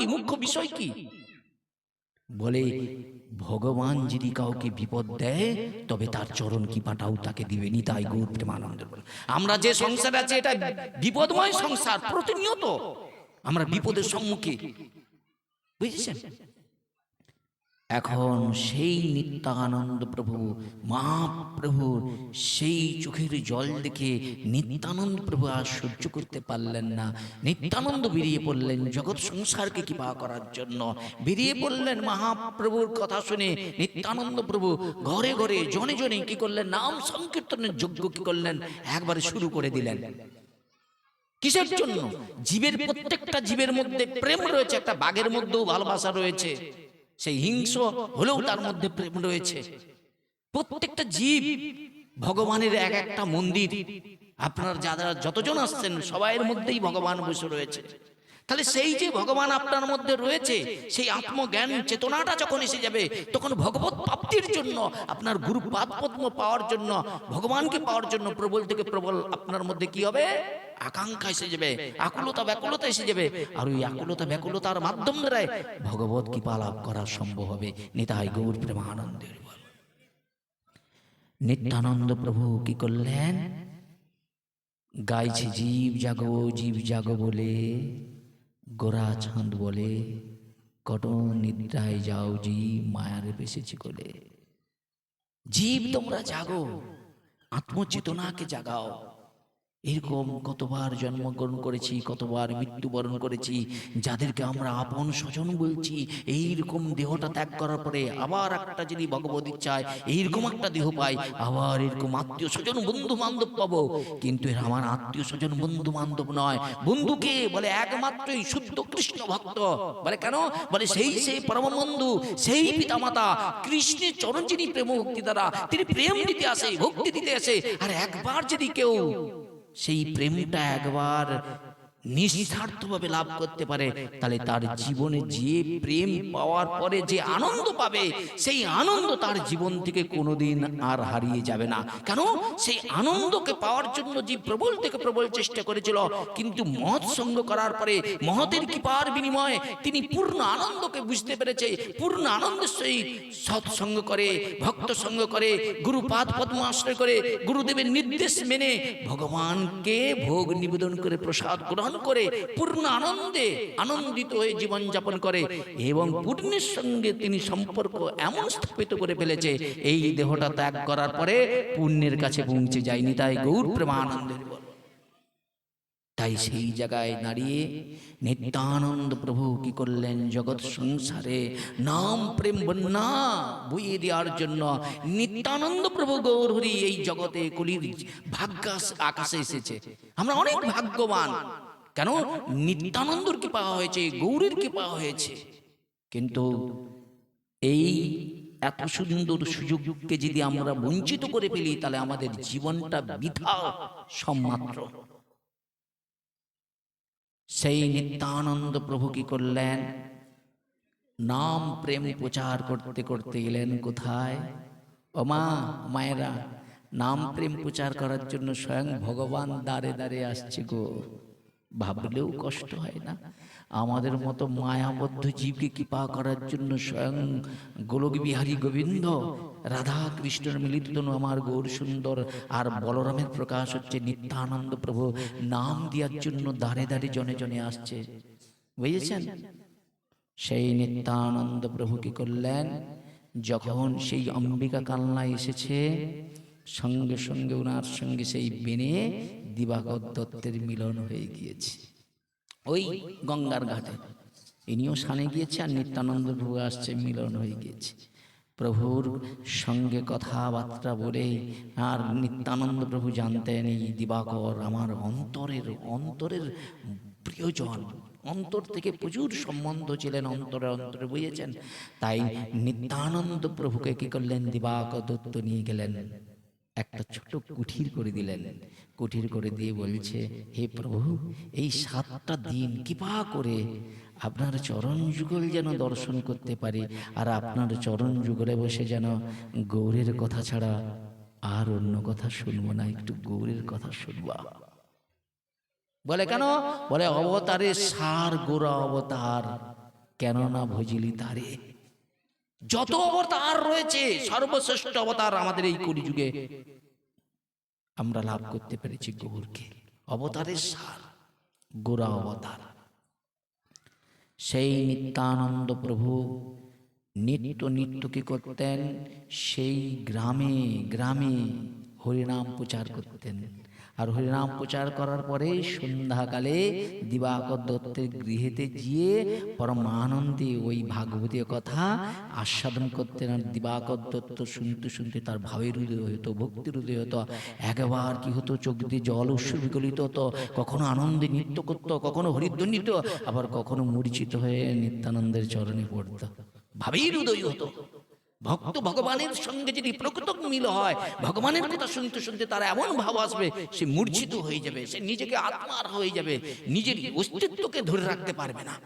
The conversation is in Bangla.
কি? মুখ্য বিষয় কি? বলে, ভগবান যদি কাউকে বিপদ দেয়, তবে তার চরণ কি পাটাও তাকে দিবেনি, তাই গুরু প্রেমানন্দ আমরা যে সংসার আছে, এটা বিপদময় সংসার, প্রতিনিয়ত। আমরা বিপদের সম্মুখে। বুঝেছেন? এখন সেই নিত্যানন্দ প্রভু মহাপ্রভু সেই চোখের জল দেখে নিত্যানন্দ প্রভু আর সহ্য করতে পারলেন না। নিত্যানন্দ বেরিয়ে পড়লেন জগৎ সংসারকে কৃপা করার জন্য। বেরিয়ে পড়লেন মহাপ্রভুর কথা শুনে নিত্যানন্দ প্রভু ঘরে ঘরে জনে জনে কি করলেন? নাম সংকীর্তনের যোগ্য কি করলেন? একবারে শুরু করে দিলেন। কিসের জন্য? জীবের প্রত্যেকটা জীবের মধ্যে প্রেম রয়েছে একটা বাঘের মধ্যেও ভালোবাসা রয়েছে। সেই হিংস হলেও তার মধ্যে প্রেম রয়েছে। প্রত্যেকটা জীব ভগবানের এক একটা মন্দির। আপনার যারা যতজন আসছেন, সবাইয়ের মধ্যেই ভগবান বসে রয়েছে। তাহলে সেই যে ভগবান আপনার মধ্যে রয়েছে, সেই আত্মজ্ঞান, চেতনাটা যখন এসে যাবে, তখন ভগবত প্রাপ্তির জন্য, আপনার গুরু পাদ পদ্ম পাওয়ার জন্য, ভগবানকে পাওয়ার জন্য প্রবল থেকে প্রবল আপনার মধ্যে কি হবে? আকাঙ্ক্ষা এসে যাবে, আকুলতা ব্যাকুলতা এসে যাবে। আর ওই আকুলতা ব্যাকুলতার মাধ্যম দ্বারাই ভগবত কৃপা লাভ করা সম্ভব হবে। নিতাই গৌর প্রেমানন্দের বল নিত্যানন্দ প্রভু কি করলেন? গাইছে জীব জাগো জীব জাগো বলে। গোরা ছাঁদ বলে কত নিদ্রায় যাও জীব মায়ার বেসেছি কোলে। জীব তোমরা জাগো, আত্মচেতনাকে জাগাও। এরকম কতবার জন্মগ্রহণ করেছি, কতবার মৃত্যুবরণ করেছি, যাদেরকে আমরা আপন স্বজন বলছি, এইরকম দেহটা ত্যাগ করার পরে আবার একটা যদি ভগবত ইচ্ছায় এইরকম একটা দেহ পাই, আবার এরকম আত্মীয় স্বজন বন্ধু বান্ধব পাবো। কিন্তু এরা আমার আত্মীয় স্বজন বন্ধু বান্ধব নয়। বন্ধুকে বলে একমাত্রই শুদ্ধ কৃষ্ণ ভক্ত। বলে কেন? বলে সেই সেই পরম বন্ধু সেই পিতামাতা কৃষ্ণের চরণ যিনি প্রেম ভক্তি দ্বারা, তিনি প্রেম দিতে আসে, ভক্তি দিতে আসে। আর একবার যদি কেউ সেই প্রেমটা একবার নিঃস্বার্থভাবে লাভ করতে পারে, তাহলে তার জীবনে যে প্রেম পাওয়ার পরে যে আনন্দ পাবে, সেই আনন্দ তার জীবন থেকে কোনোদিন আর হারিয়ে যাবে না। কেন? সেই আনন্দকে পাওয়ার জন্য যে প্রবল থেকে প্রবল চেষ্টা করেছিল, কিন্তু মহৎ সঙ্গ করার পরে মহতের কৃপার বিনিময়ে তিনি পূর্ণ আনন্দকে বুঝতে পেরেছে, পূর্ণ আনন্দের সহিত সৎসঙ্গ করে, ভক্ত সঙ্গ করে গুরু পাদ পদ্ম আশ্রয় করে, গুরুদেবের নির্দেশ মেনে ভগবানকে ভোগ নিবেদন করে প্রসাদ গ্রহণ করে পূর্ণ আনন্দে আনন্দিত হয়ে জীবন যাপন করে এবং পূর্ণের সঙ্গে তিনি সম্পর্ক এমন স্থাপিত করে ফেলেছে, এই দেহটা ত্যাগ করার পরে পুণ্যের কাছে পৌঁছে যায়নি তাই গৌর প্রেমানন্দের তাই সেই জায়গায় দাঁড়িয়ে নিত্যানন্দ প্রভু কি করলেন? জগৎ সংসারে নাম প্রেম বন্যা বইয়ে দেওয়ার জন্য নিত্যানন্দ প্রভু গৌরহরি এই জগতে কলির ভাগ্য আকাশে এসেছে। আমরা অনেক ভাগ্যবান। কেন? নিত্যানন্দর কি পাওয়া হয়েছে গৌরের কি পাওয়া হয়েছে। কিন্তু এই এত সুন্দর সুযোগকে যদি আমরা বঞ্চিত করে ফেলি, তাহলে আমাদের জীবনটা বৃথা সম্মাত্র। সেই নিত্যানন্দ প্রভু কি করলেন? নাম প্রেম প্রচার করতে করতে গেলেন কোথায়? ও মা, মায়েরা, নাম প্রেম প্রচার করার জন্য স্বয়ং ভগবান দাঁড়ে দাঁড়ে আসছে গো। ভাবলেও কষ্ট হয় না। আমাদের মতো মায়াবদ্ধ জীবকে কৃপা করার জন্য স্বয়ং গোলক বিহারী গোবিন্দ, রাধা কৃষ্ণের মিলিত আমার গৌর সুন্দর আর বলরামের প্রকাশ হচ্ছে নিত্যানন্দ প্রভু নাম দেওয়ার জন্য দাঁড়ে দাঁড়ে জনে জনে আসছে। বুঝেছেন? সেই নিত্যানন্দ প্রভু কি করলেন যখন সেই অম্বিকা কালনা এসেছে সঙ্গে সঙ্গে ওনার সঙ্গে সেই বেনে দিবাকর দত্তের মিলন হয়ে গিয়েছে। ওই গঙ্গার ঘাটে। ইনিও সানে গিয়েছে আর নিত্যানন্দ প্রভু আসছে, মিলন হয়ে গিয়েছে। প্রভুর সঙ্গে কথাবার্তা বলে আর নিত্যানন্দ প্রভু জানতেন এই দিবাকর আমার অন্তরের অন্তরের প্রিয়জন। অন্তর থেকে প্রচুর সম্বন্ধ ছিলেন, অন্তরে অন্তরে বুঝেছেন তাই নিত্যানন্দ প্রভুকে কি করলেন? দিবাকর দত্ত নিয়ে গেলেন। একটা ছোট কুঠির করে দিলেন। কুঠির করে দিয়ে বলছে, হে প্রভু, এই সাতটা দিন কৃপা করে আপনার চরণ যুগল যেন দর্শন করতে পারি আর আপনার চরণ যুগলে বসে যেন গৌরের কথা ছাড়া আর অন্য কথা শুনব না, একটু গৌরের কথা শুনবা। বলে কেন? বলে অবতারে সার গোরা অবতার, কেননা ভজিলি তারে। যত অবতার রয়েছে, সর্বশ্রেষ্ঠ অবতার আমাদের এই কলিযুগে। আমরা লাভ করতে পেরেছি গৌরকে। অবতারের সার গোরা অবতার। সেই নিত্যানন্দ প্রভু নিত্য নিত্য কি করতেন, সেই গ্রামে গ্রামে হরিনাম প্রচার করতেন। আর হরিনাম প্রচার করার পরে সন্ধ্যাকালে দিবাকর দত্তের গৃহেতে গিয়ে পরম আনন্দে ওই ভাগবতীয় কথা আস্বাদন করতেন আর দিবাকর দত্ত শুনতে শুনতে তার ভাবের হৃদয় হতো ভক্তির হৃদয় হতো একবার কি হতো, চোখ দিয়ে জল উৎস বিগলিত হতো, কখনো আনন্দে নৃত্য করতো, কখনো হরিধ্বনিত আবার কখনো মরিচিত হয়ে নিত্যানন্দের চরণে পড়তো। ভাবের হৃদয় হতো। ভক্ত ভগবানের সঙ্গে যদি প্রকৃত মিল হয়, ভগবানের কথা শুনতে শুনতে তার এমন ভাব আসবে, সে মূর্ছিত হয়ে যাবে, সে নিজেকে আত্মার হয়ে যাবে, নিজের অস্তিত্বকে ধরে রাখতে পারবে না।